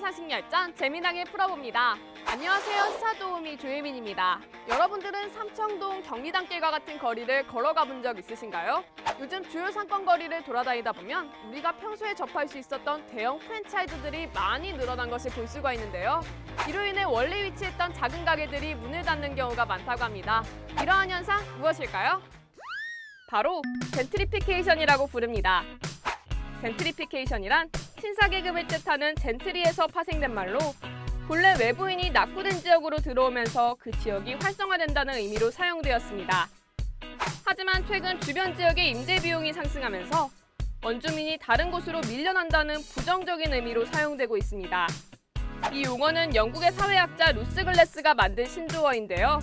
상식열전 재미나게 풀어봅니다. 안녕하세요. 시사도우미 조혜민입니다. 여러분들은 삼청동 경리단길과 같은 거리를 걸어가 본 적 있으신가요? 요즘 주요 상권 거리를 돌아다니다 보면 우리가 평소에 접할 수 있었던 대형 프랜차이즈들이 많이 늘어난 것을 볼 수가 있는데요. 이로 인해 원래 위치했던 작은 가게들이 문을 닫는 경우가 많다고 합니다. 이러한 현상 무엇일까요? 바로 젠트리피케이션이라고 부릅니다. 젠트리피케이션이란 신사 계급을 뜻하는 젠트리에서 파생된 말로 본래 외부인이 낙후된 지역으로 들어오면서 그 지역이 활성화된다는 의미로 사용되었습니다. 하지만 최근 주변 지역의 임대 비용이 상승하면서 원주민이 다른 곳으로 밀려난다는 부정적인 의미로 사용되고 있습니다. 이 용어는 영국의 사회학자 루스 글래스가 만든 신조어인데요.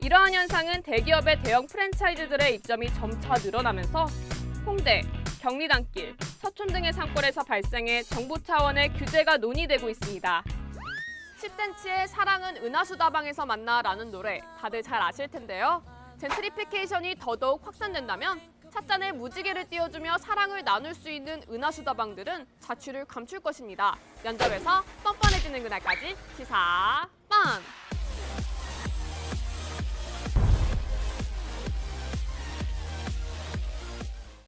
이러한 현상은 대기업의 대형 프랜차이즈들의 입점이 점차 늘어나면서 홍대, 경리단길, 서촌 등의 상권에서 발생해 정부 차원의 규제가 논의되고 있습니다. 10cm의 사랑은 은하수다방에서 만나라는 노래 다들 잘 아실 텐데요. 젠트리피케이션이 더더욱 확산된다면 찻잔에 무지개를 띄워주며 사랑을 나눌 수 있는 은하수다방들은 자취를 감출 것입니다. 면접에서 뻔뻔해지는 그날까지 시사 뻔!